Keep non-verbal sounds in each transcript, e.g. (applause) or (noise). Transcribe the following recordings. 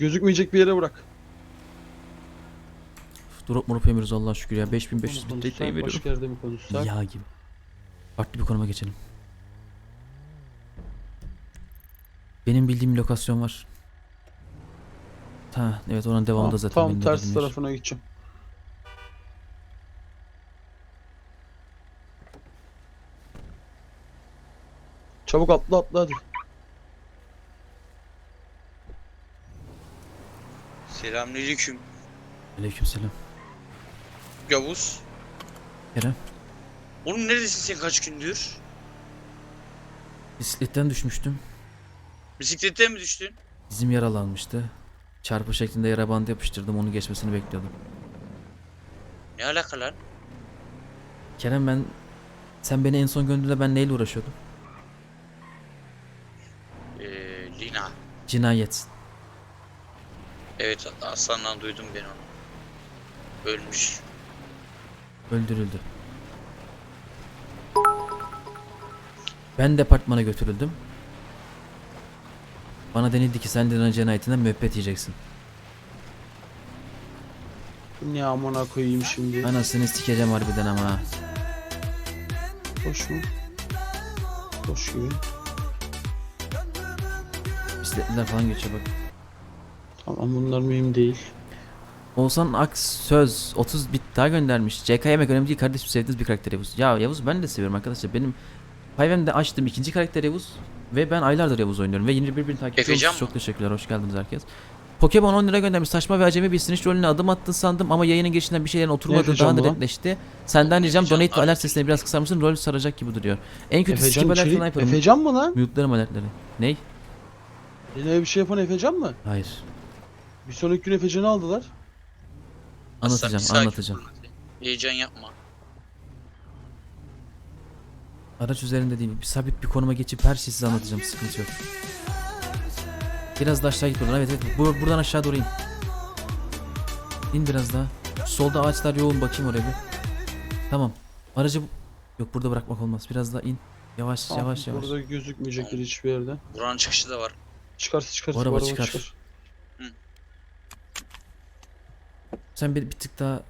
Gözükmeyecek bir yere bırak. Drop morup yemiyoruz Allah'a şükür ya. 5500 Onu bit konuşsak, data veriyorum. Başka yerde mi konuşsak? Yağ gibi. Farklı bir konuma geçelim. Benim bildiğim lokasyon var. Ha evet onun devamında Tamam, zaten tam de ters bildiğim yer. tarafına gideceğim. Çabuk atla atla hadi. Selamünaleyküm. Aleykümselam. Yavuz. Kerem. Oğlum neredesin sen kaç gündür? Bisikletten düşmüştüm. Bisikletten mi düştün? Dizim yaralanmıştı. Çarpı şeklinde yara bandı yapıştırdım onu geçmesini bekliyordum. Ne alaka lan? Kerem ben sen beni en son gördüğünde ben neyle uğraşıyordum? Ee, Lina. Cinayet. Evet Aslan'dan duydum ben onu. Ölmüş. Öldürüldü. Ben departmana götürüldüm. Bana denildi ki sen Lina cinayetinden müebbet yiyeceksin. Ne amına koyayım şimdi. Anasını sikeceğim harbiden ama. Hoş mu? Hoş gibi. Bisikletliler falan geçiyor bak. Tamam bunlar mühim değil. Oğuzhan Aks söz 30 bit daha göndermiş. CK yemek önemli değil kardeşim sevdiğiniz bir karakter Yavuz. Ya Yavuz ben de seviyorum arkadaşlar. Benim Five'mde açtığım ikinci karakter Yavuz. Ve ben aylardır Yavuz oynuyorum. Ve yeni birbirini takip Efecan ediyoruz. Çok teşekkürler. Hoş geldiniz herkes. Pokemon 10 lira göndermiş. Saçma ve acemi bir siniş rolüne adım attın sandım ama yayının geçişinden bir şeylerin oturmadığı Efecan daha da netleşti. Senden ricam donate ve alert sesini biraz kısar mısın? Rol saracak gibi duruyor. En kötü Efecan skip alert içeri... falan yaparım. Efecan mı lan? Mute'larım alertleri. Ney? Yine bir şey yapan Efecan mı? Hayır. Bir sonraki gün Efecan'ı aldılar. Aslan, bir Anlatacağım, sakin anlatacağım. ol. Heyecan yapma. Araç üzerinde değil. Bir sabit bir konuma geçip her şeyi size anlatacağım. Sıkıntı yok. Biraz da aşağı git buradan. Evet evet. Bur- buradan aşağı doğru in. İn biraz daha. Solda ağaçlar yoğun bakayım oraya bir. Tamam. Aracı bu- yok burada bırakmak olmaz. Biraz daha in. Yavaş yavaş yavaş. Burada gözükmeyecekler hiçbir yerde. Buranın çıkışı da var. Çıkarsa çıkarsa Bu araba bu araba çıkar. çıkar. Sen bir, bir tık daha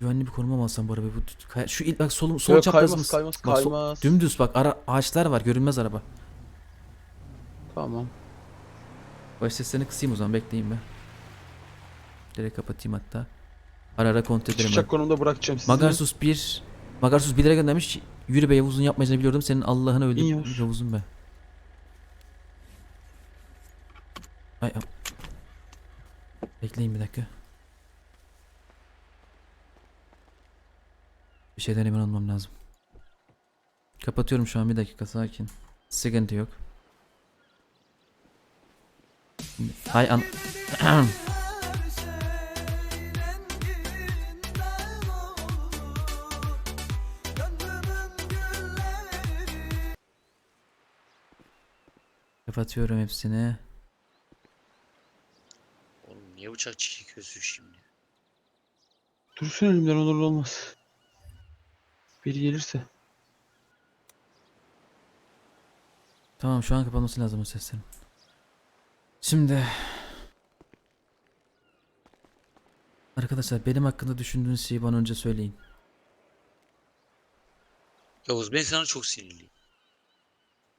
güvenli bir konuma mı alsan bu arabayı? Bu, kay- şu il, bak solum, sol Yok, çaprazımız. kaymaz kaymaz Bak, sol- kaymaz. dümdüz bak ara, ağaçlar var görünmez araba. Tamam. Baş seslerini kısayım o zaman bekleyin be. Direkt kapatayım hatta. Ara ara kontrol ederim. ben. Çıkacak konumda bırakacağım sizi. Magarsus 1 Magarsus 1 lira göndermiş. Yürü be Yavuz'un yapmayacağını biliyordum. Senin Allah'ını öldüm. Yavuz. Yavuz'un be. Ay, ay. Bekleyin bir dakika. Bir şeyden emin olmam lazım. Kapatıyorum şu an bir dakika sakin. Sıkıntı yok. Hay an... (clears throat) Kapatıyorum hepsini. Oğlum niye bıçak çekiyorsun şimdi? Dursun elimden olur olmaz. Biri gelirse. Tamam şu an kapanması lazım o seslerin. Şimdi Arkadaşlar benim hakkında düşündüğünüz şeyi bana önce söyleyin. Yavuz ben sana çok sinirliyim.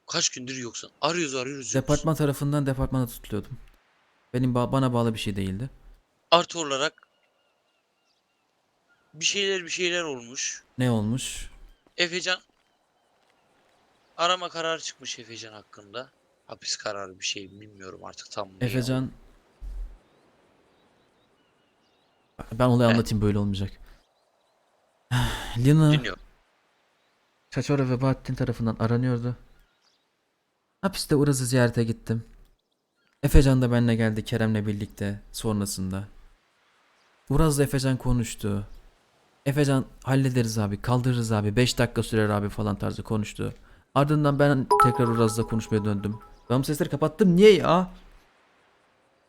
Kaç gündür yoksun. Arıyoruz arıyoruz yoksun. Departman tarafından departmana tutuluyordum. Benim ba- bana bağlı bir şey değildi. Artı olarak bir şeyler bir şeyler olmuş. Ne olmuş? Efecan arama kararı çıkmış Efecan hakkında. Hapis kararı bir şey bilmiyorum artık tam Efecan Ben olayı anlatayım böyle olmayacak. (sighs) Lina Dinliyorum. Çaçora ve Bahattin tarafından aranıyordu. Hapiste Uraz'ı ziyarete gittim. Efecan da benimle geldi Kerem'le birlikte sonrasında. Uraz'la Efecan konuştu. Efecan hallederiz abi, kaldırırız abi, 5 dakika sürer abi falan tarzı konuştu. Ardından ben tekrar Uraz'la konuşmaya döndüm. Ben bu sesleri kapattım niye ya?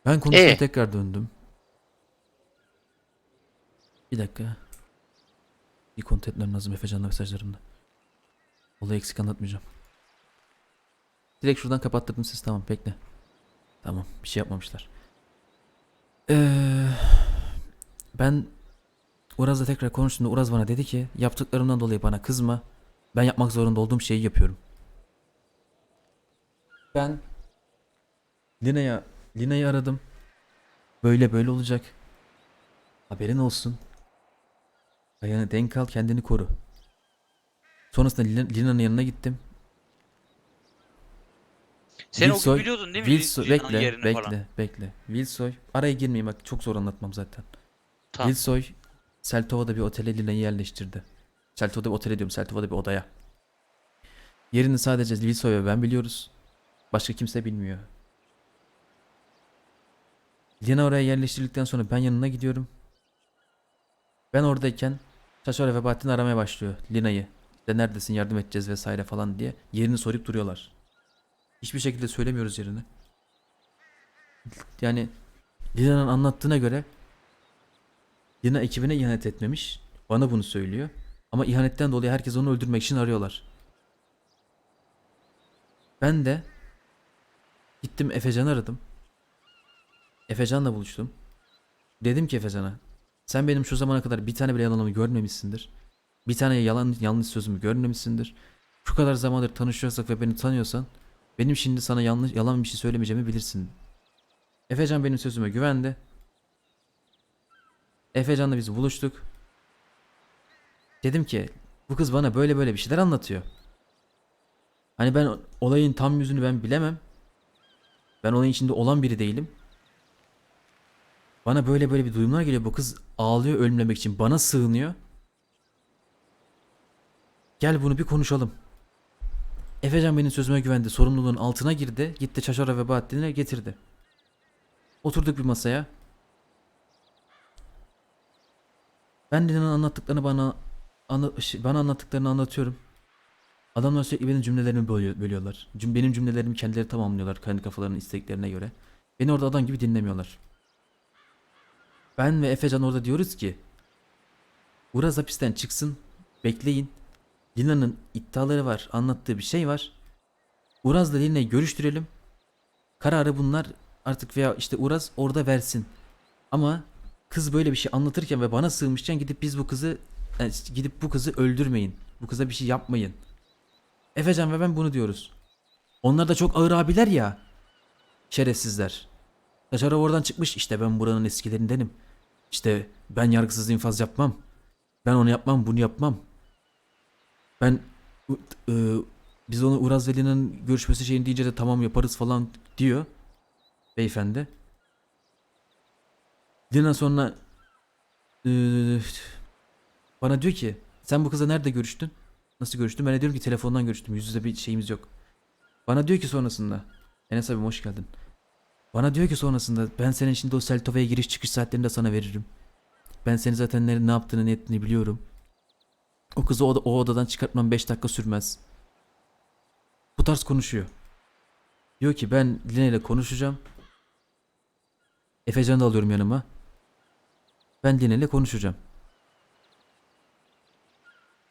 Ben konuşmaya Ee? tekrar döndüm. Bir dakika. Bir kontrol etmem lazım Efecan'la mesajlarımda. Olayı eksik anlatmayacağım. Direkt şuradan kapattırdım siz tamam bekle. Tamam bir şey yapmamışlar. Ee, ben Uraz'la tekrar konuştuğumda Uraz bana dedi ki yaptıklarımdan dolayı bana kızma. Ben yapmak zorunda olduğum şeyi yapıyorum. Ben Lina'ya Lina'yı aradım. Böyle böyle olacak. Haberin olsun. Ayağını denk al kendini koru. Sonrasında Lina- Lina'nın yanına gittim. Sen o gün Wilsoy- biliyordun değil mi? Wilsoy Lina'nın bekle yerini bekle falan. bekle. Wilsoy araya girmeyeyim bak çok zor anlatmam zaten. Tamam. Wilsoy Seltova'da bir otele Lina'yı yerleştirdi. Seltova'da bir otele diyorum Seltova'da bir odaya. Yerini sadece Wilsoy ve ben biliyoruz. Başka kimse bilmiyor. Lina oraya yerleştirildikten sonra ben yanına gidiyorum. Ben oradayken Şaşore ve Bahattin aramaya başlıyor Lina'yı. İşte neredesin yardım edeceğiz vesaire falan diye. Yerini sorup duruyorlar. Hiçbir şekilde söylemiyoruz yerini. Yani Lina'nın anlattığına göre Lina ekibine ihanet etmemiş. Bana bunu söylüyor. Ama ihanetten dolayı herkes onu öldürmek için arıyorlar. Ben de gittim Efecan'ı aradım. Efecan'la buluştum. Dedim ki Efecan'a sen benim şu zamana kadar bir tane bile yalanımı görmemişsindir. Bir tane yalan yanlış sözümü görmemişsindir. Şu kadar zamandır tanışıyorsak ve beni tanıyorsan benim şimdi sana yanlış yalan bir şey söylemeyeceğimi bilirsin. Efecan benim sözüme güvendi. Efecan'la biz buluştuk. Dedim ki bu kız bana böyle böyle bir şeyler anlatıyor. Hani ben olayın tam yüzünü ben bilemem. Ben olayın içinde olan biri değilim. Bana böyle böyle bir duyumlar geliyor. Bu kız ağlıyor ölmemek için. Bana sığınıyor. Gel bunu bir konuşalım. Efecan benim sözüme güvendi. Sorumluluğun altına girdi. Gitti Çaşara ve Bahattin'e getirdi. Oturduk bir masaya. Ben Lina'nın anlattıklarını bana anla- bana anlattıklarını anlatıyorum. Adamlar sürekli benim cümlelerimi bölüyor, bölüyorlar. Benim cümlelerimi kendileri tamamlıyorlar kendi kafalarının isteklerine göre. Beni orada adam gibi dinlemiyorlar. Ben ve Efecan orada diyoruz ki Uraz hapisten çıksın. Bekleyin. Lina'nın iddiaları var. Anlattığı bir şey var. Uraz'la Lina'yı görüştürelim. Kararı bunlar artık veya işte Uraz orada versin. Ama kız böyle bir şey anlatırken ve bana sığmışken gidip biz bu kızı yani gidip bu kızı öldürmeyin. Bu kıza bir şey yapmayın. Efecan ve ben bunu diyoruz. Onlar da çok ağır abiler ya. Şerefsizler. Kaşara oradan çıkmış işte ben buranın eskilerindenim. İşte ben yargısız infaz yapmam. Ben onu yapmam bunu yapmam. Ben ı, biz onu Uraz Veli'nin görüşmesi şeyini deyince de tamam yaparız falan diyor. Beyefendi. Lina sonra bana diyor ki sen bu kızla nerede görüştün? Nasıl görüştün? Ben de diyorum ki telefondan görüştüm. Yüz yüze bir şeyimiz yok. Bana diyor ki sonrasında Enes abim hoş geldin. Bana diyor ki sonrasında ben senin şimdi o Seltova'ya giriş çıkış saatlerini de sana veririm. Ben seni zaten ne, ne yaptığını ne ettiğini biliyorum. O kızı o, o odadan çıkartmam 5 dakika sürmez. Bu tarz konuşuyor. Diyor ki ben Lina ile konuşacağım. Efecan'ı da alıyorum yanıma. Ben Lina konuşacağım.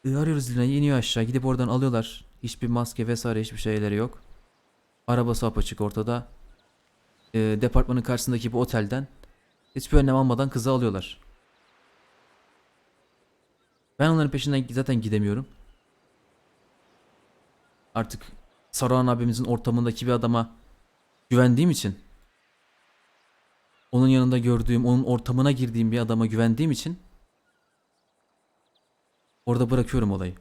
E, arıyoruz Lina'yı iniyor aşağı gidip oradan alıyorlar. Hiçbir maske vesaire hiçbir şeyleri yok. Arabası apaçık ortada. E, departmanın karşısındaki bu otelden hiçbir önlem almadan kızı alıyorlar. Ben onların peşinden zaten gidemiyorum. Artık Saruhan abimizin ortamındaki bir adama güvendiğim için onun yanında gördüğüm, onun ortamına girdiğim bir adama güvendiğim için orada bırakıyorum olayı.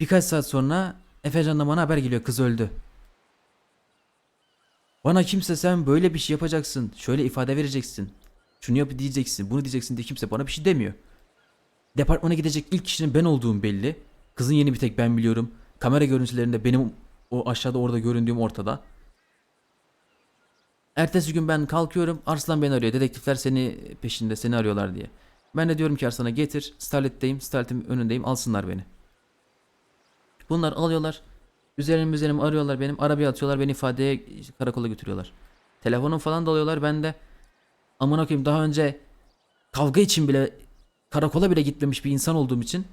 Birkaç saat sonra Efecan'dan bana haber geliyor kız öldü. Bana kimse sen böyle bir şey yapacaksın, şöyle ifade vereceksin, şunu yap diyeceksin, bunu diyeceksin diye kimse bana bir şey demiyor. Departmana gidecek ilk kişinin ben olduğum belli. Kızın yeni bir tek ben biliyorum. Kamera görüntülerinde benim o aşağıda orada göründüğüm ortada. Ertesi gün ben kalkıyorum. Arslan beni arıyor. Dedektifler seni peşinde seni arıyorlar diye. Ben de diyorum ki Arslan'a getir. Starlet'teyim. Starlet'in önündeyim. Alsınlar beni. Bunlar alıyorlar. Üzerim üzerim arıyorlar benim. Arabaya atıyorlar. Beni ifadeye karakola götürüyorlar. Telefonum falan da alıyorlar. Ben de amına koyayım daha önce kavga için bile karakola bile gitmemiş bir insan olduğum için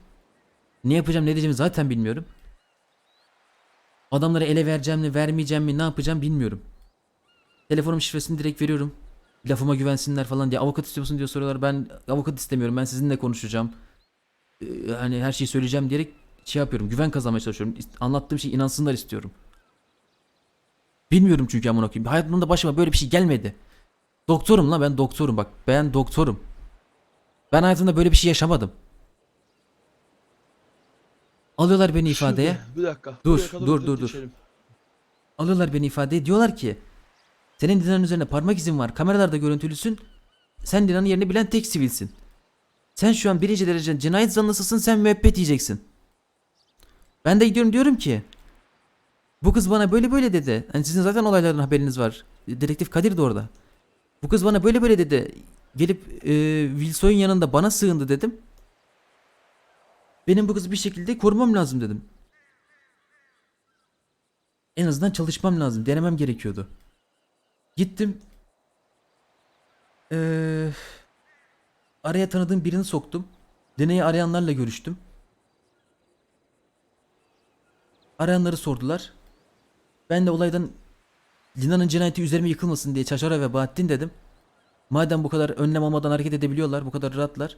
ne yapacağım ne diyeceğimi zaten bilmiyorum. Adamlara ele vereceğim mi vermeyeceğim mi ne yapacağım bilmiyorum. Telefonum şifresini direkt veriyorum. lafıma güvensinler falan diye avukat istiyor musun diye soruyorlar. Ben avukat istemiyorum. Ben sizinle konuşacağım. Ee, hani her şeyi söyleyeceğim diyerek şey yapıyorum. Güven kazanmaya çalışıyorum. Anlattığım şey inansınlar istiyorum. Bilmiyorum çünkü amına koyayım. Hayatımda başıma böyle bir şey gelmedi. Doktorum la ben doktorum bak. Ben doktorum. Ben hayatımda böyle bir şey yaşamadım. Alıyorlar beni ifadeye. Şimdi, bir dakika. Dur, dur, dur, dur. Alıyorlar beni ifadeye diyorlar ki senin Dina'nın üzerine parmak izin var. Kameralarda görüntülüsün. Sen Dina'nın yerini bilen tek sivilsin. Sen şu an birinci derece cinayet zanlısısın sen müebbet yiyeceksin. Ben de gidiyorum diyorum ki bu kız bana böyle böyle dedi. Hani sizin zaten olayların haberiniz var. Dedektif Kadir de orada. Bu kız bana böyle böyle dedi. Gelip e, Wilson'un yanında bana sığındı dedim. Benim bu kızı bir şekilde korumam lazım dedim. En azından çalışmam lazım. Denemem gerekiyordu. Gittim. Ee, araya tanıdığım birini soktum. Deneyi arayanlarla görüştüm. Arayanları sordular. Ben de olaydan Lina'nın cinayeti üzerime yıkılmasın diye Çaşara ve Bahattin dedim. Madem bu kadar önlem almadan hareket edebiliyorlar, bu kadar rahatlar.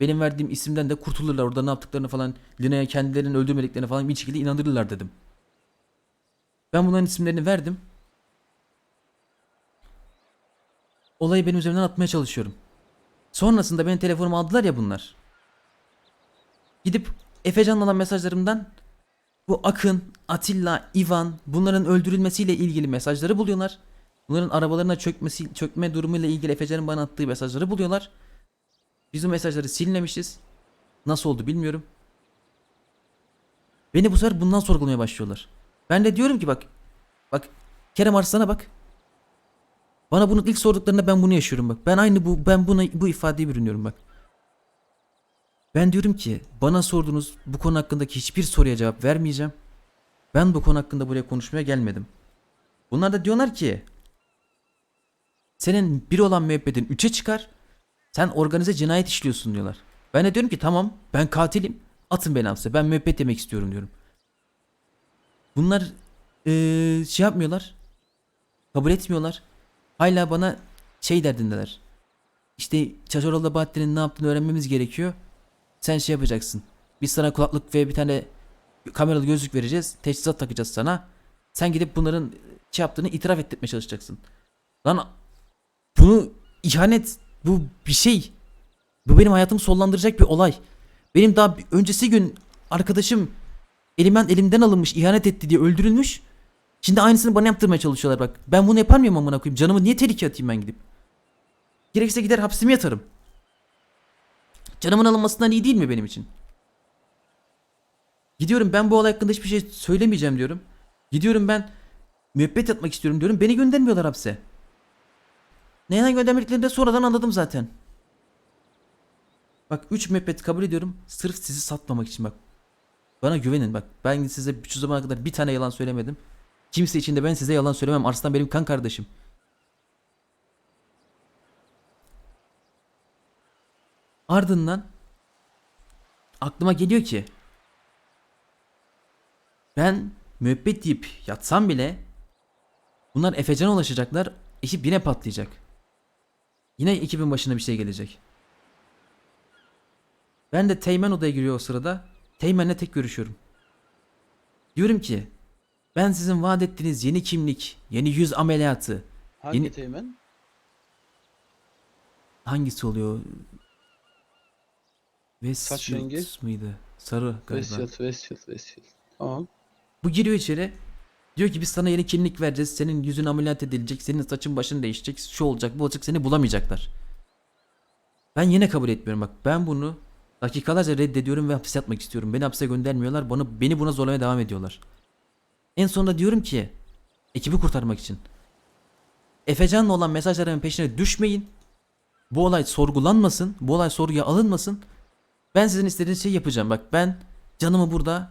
Benim verdiğim isimden de kurtulurlar. Orada ne yaptıklarını falan, Lina'ya kendilerinin öldürmediklerini falan bir şekilde inandırırlar dedim. Ben bunların isimlerini verdim. Olayı benim üzerimden atmaya çalışıyorum. Sonrasında benim telefonumu aldılar ya bunlar. Gidip Efecan'la olan mesajlarımdan bu Akın, Atilla, Ivan bunların öldürülmesiyle ilgili mesajları buluyorlar. Bunların arabalarına çökmesi, çökme durumuyla ilgili Efecan'ın bana attığı mesajları buluyorlar. Biz o mesajları silmemişiz. Nasıl oldu bilmiyorum. Beni bu sefer bundan sorgulamaya başlıyorlar. Ben de diyorum ki bak. Bak Kerem Arslan'a bak. Bana bunu ilk sorduklarında ben bunu yaşıyorum bak. Ben aynı bu ben buna bu ifadeyi bürünüyorum bak. Ben diyorum ki bana sorduğunuz bu konu hakkındaki hiçbir soruya cevap vermeyeceğim. Ben bu konu hakkında buraya konuşmaya gelmedim. Bunlar da diyorlar ki senin bir olan müebbetin 3'e çıkar. Sen organize cinayet işliyorsun diyorlar. Ben de diyorum ki tamam ben katilim. Atın beni hapse. Ben müebbet yemek istiyorum diyorum. Bunlar eee, şey yapmıyorlar. Kabul etmiyorlar. Hala bana şey derdindeler. İşte Çaçoroğlu Bahattin'in ne yaptığını öğrenmemiz gerekiyor. Sen şey yapacaksın. Biz sana kulaklık ve bir tane kameralı gözlük vereceğiz. Teçhizat takacağız sana. Sen gidip bunların şey yaptığını itiraf ettirmeye çalışacaksın. Lan bunu ihanet bu bir şey. Bu benim hayatımı sollandıracak bir olay. Benim daha öncesi gün arkadaşım elimden elimden alınmış, ihanet etti diye öldürülmüş. Şimdi aynısını bana yaptırmaya çalışıyorlar bak. Ben bunu yapar mıyım amına koyayım? Canımı niye tehlikeye atayım ben gidip? Gerekirse gider hapsimi yatarım. Canımın alınmasından iyi değil mi benim için? Gidiyorum ben bu olay hakkında hiçbir şey söylemeyeceğim diyorum. Gidiyorum ben müebbet yatmak istiyorum diyorum. Beni göndermiyorlar hapse. Neden göndermediklerini de sonradan anladım zaten. Bak 3 müebbet kabul ediyorum. Sırf sizi satmamak için bak. Bana güvenin bak. Ben size şu zamana kadar bir tane yalan söylemedim. Kimse için de ben size yalan söylemem. Arslan benim kan kardeşim. Ardından aklıma geliyor ki ben müebbet deyip yatsam bile bunlar Efecan'a ulaşacaklar. Ekip yine patlayacak. Yine ekibin başına bir şey gelecek. Ben de Teğmen odaya giriyor o sırada. Teğmen'le tek görüşüyorum. Diyorum ki ben sizin vaat ettiğiniz yeni kimlik, yeni yüz ameliyatı Hangi Yeni- teğmen? hangisi oluyor? Saç Westfield rengi? mıydı? Sarı galiba. Westfield, Westfield, Westfield. Tamam. Bu giriyor içeri. Diyor ki biz sana yeni kimlik vereceğiz. Senin yüzün ameliyat edilecek. Senin saçın başın değişecek. Şu olacak bu olacak. Seni bulamayacaklar. Ben yine kabul etmiyorum bak. Ben bunu dakikalarca reddediyorum ve hapse atmak istiyorum. Beni hapse göndermiyorlar. Bana, beni buna zorlamaya devam ediyorlar. En sonunda diyorum ki ekibi kurtarmak için. Efecan'la olan mesajların peşine düşmeyin. Bu olay sorgulanmasın. Bu olay sorguya alınmasın. Ben sizin istediğiniz şeyi yapacağım. Bak ben canımı burada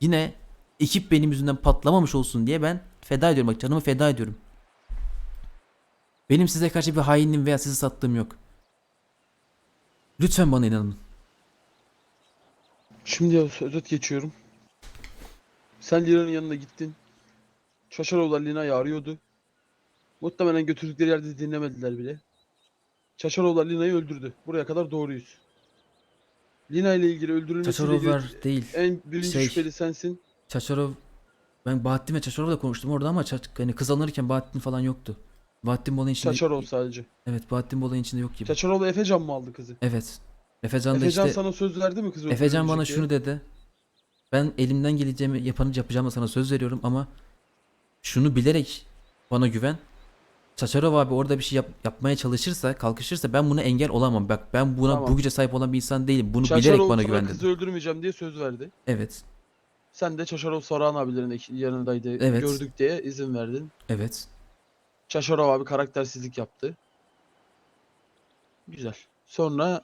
yine ekip benim yüzümden patlamamış olsun diye ben feda ediyorum. Bak canımı feda ediyorum. Benim size karşı bir hainliğim veya sizi sattığım yok. Lütfen bana inanın. Şimdi özet geçiyorum. Sen Lina'nın yanına gittin. Şaşarovlar Lina'yı arıyordu. Muhtemelen götürdükleri yerde dinlemediler bile. Çaçarovlar Lina'yı öldürdü. Buraya kadar doğruyuz. Lina ile ilgili öldürülmesiyle ilgili Çaçarovlar değil. en birinci Şey- şüpheli sensin. Çaçarov ben Bahattin ve Çaçarov'la konuştum orada ama Çaç, hani kız alınırken Bahattin falan yoktu. Bahattin bu olayın içinde Çaçarov sadece. Evet Bahattin bu olayın içinde yok gibi. Çaçarov Efecan mı aldı kızı? Evet. Efecan da Efecan işte sana söz verdi mi kızı Efecan bana şunu diye? dedi. Ben elimden geleceğimi yapanı yapacağıma sana söz veriyorum ama şunu bilerek bana güven. Çaçarov abi orada bir şey yap- yapmaya çalışırsa, kalkışırsa ben buna engel olamam. Bak ben buna Tamam. bu güce sahip olan bir insan değilim. Bunu bilerek Çaçarov bana sana güven kızı dedi. öldürmeyeceğim diye söz verdi. Evet. Sen de Çaşarov Saruhan abilerin ek- yanındaydı. Evet. Gördük diye izin verdin. Evet. Çaşarov abi karaktersizlik yaptı. Güzel. Sonra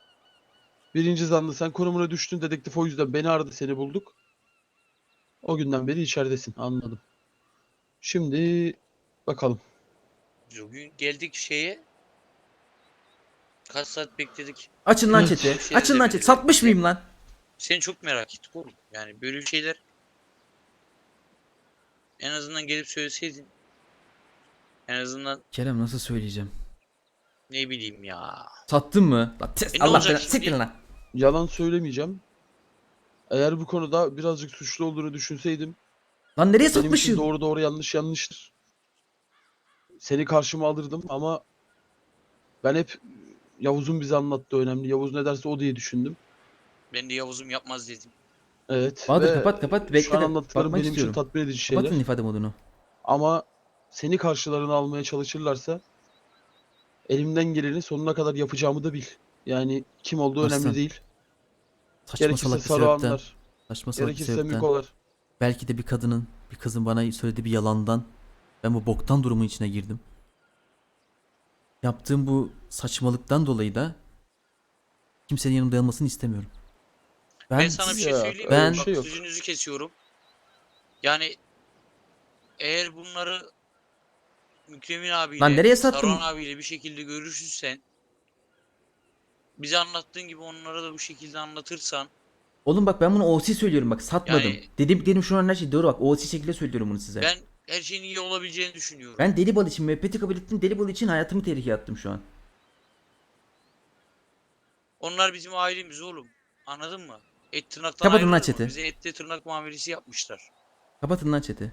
birinci zanlı sen konumuna düştün dedektif o yüzden beni aradı seni bulduk. O günden beri içeridesin anladım. Şimdi bakalım. Bugün geldik şeye. Kaç saat bekledik. Açın lan chat'i. Şey Açın lan chat'i. Satmış mıyım lan? Seni çok merak ettik oğlum. Yani böyle şeyler en azından gelip söyleseydin. En azından Kerem nasıl söyleyeceğim? ne bileyim ya. Sattın mı? E ne Allah olacak belanı. şimdi? Siktir lan. Yalan söylemeyeceğim. Eğer bu konuda birazcık suçlu olduğunu düşünseydim Lan nereye benim için satmışım? doğru doğru yanlış yanlıştır. Seni karşıma alırdım ama ben hep Yavuz'un bize anlattığı önemli. Yavuz ne derse o diye düşündüm. Ben de Yavuz'um yapmaz dedim. Evet. Bahadır ve kapat kapat Şu bekle an de anlattıklarım bakmak benim istiyorum. için tatmin edici şeyler. Kapatın ifade modunu. Ama seni karşılarına almaya çalışırlarsa elimden geleni sonuna kadar yapacağımı da bil. Yani kim olduğu Aslan, önemli değil. Saçma Gerekirse salak bir sebepten. Saruhanlar, Saçma salak bir gerekirse sebepten. Mikolar. Belki de bir kadının, bir kızın bana söylediği bir yalandan ben bu boktan durumun içine girdim. Yaptığım bu saçmalıktan dolayı da kimsenin yanımda yanmasını istemiyorum. Ben, Ben, sana bir şey Ya, söyleyeyim mi? ben- bir Bak şey yok. sözünüzü kesiyorum. Yani eğer bunları Mükremin abiyle, Lan nereye sattın? Saruhan abiyle bir şekilde görüşürsen bize anlattığın gibi onlara da bu şekilde anlatırsan Oğlum bak ben bunu OC söylüyorum bak satmadım. Yani- Dedim dedim şu an her şey doğru bak OC şekilde söylüyorum bunu size. Ben, ben her şeyin iyi olabileceğini düşünüyorum. deli bal için müebbeti kabul ettim. Deli bal için hayatımı tehlikeye attım şu an. Onlar bizim ailemiz oğlum. Anladın mı? Et tırnaktan Kapatın lan ayrılır mı? chat'i. Bize ette tırnak muamelesi yapmışlar. Kapatın lan chat'i.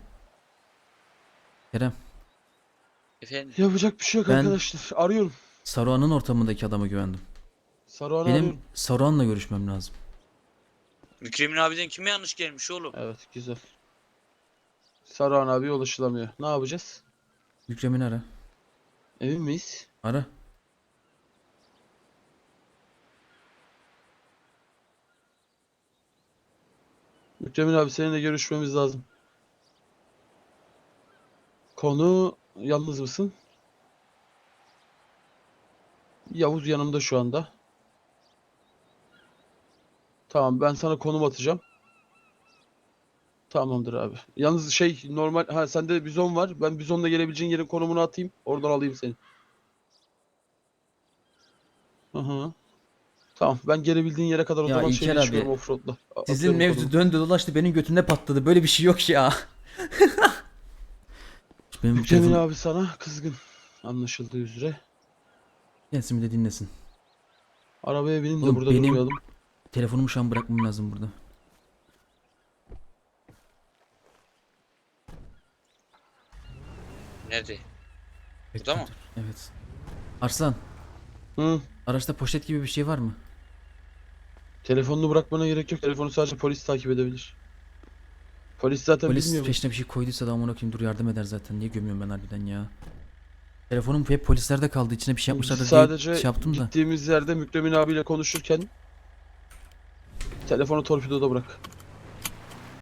Kerem, Efendim Yapacak bir şey yok Ben- arkadaşlar. Arıyorum. Saruhan'ın ortamındaki adama güvendim. Saruhan'ı Benim arıyorum. Saruhan'la görüşmem lazım. Mükremin abiden kime yanlış gelmiş oğlum? Evet güzel. Saruhan abi ulaşılamıyor. Ne yapacağız? Mükremin ara. Emin miyiz? Ara. Mükremin abi seninle görüşmemiz lazım. Konu yalnız mısın? Yavuz yanımda şu anda. Tamam ben sana konum atacağım. Tamamdır abi. Yalnız şey normal ha sende bizon var. Ben bizonla gelebileceğin yerin konumunu atayım. Oradan alayım seni. Hı hı. Tamam ben gelebildiğin yere kadar o Ya zaman İlker şeyle abi, çıkıyorum offroad'la. A- Sizin atıyorum mevzu döndü dolaştı benim götümde patladı. Böyle bir şey yok ya. (laughs) benim Mükremin telefon... abi sana kızgın. Anlaşıldığı üzere. Gelsin bir de dinlesin. Arabaya binin de Oğlum burada benim- durmayalım. Telefonumu şu an bırakmam lazım burada. Nerede? Burada mı? Evet. Arslan, Hı. araçta poşet gibi bir şey var mı? Telefonunu bırakmana gerek yok. Telefonu sadece polis takip edebilir. Polis zaten Polis bilmiyor. mu? peşine bir şey koyduysa da amına koyayım dur yardım eder zaten. Niye gömüyorum ben harbiden ya? Telefonum hep polislerde kaldı. İçine bir şey yapmışlar da Sadece diye şey yaptım da. gittiğimiz yerde Mükremin abiyle konuşurken telefonu torpidoda bırak.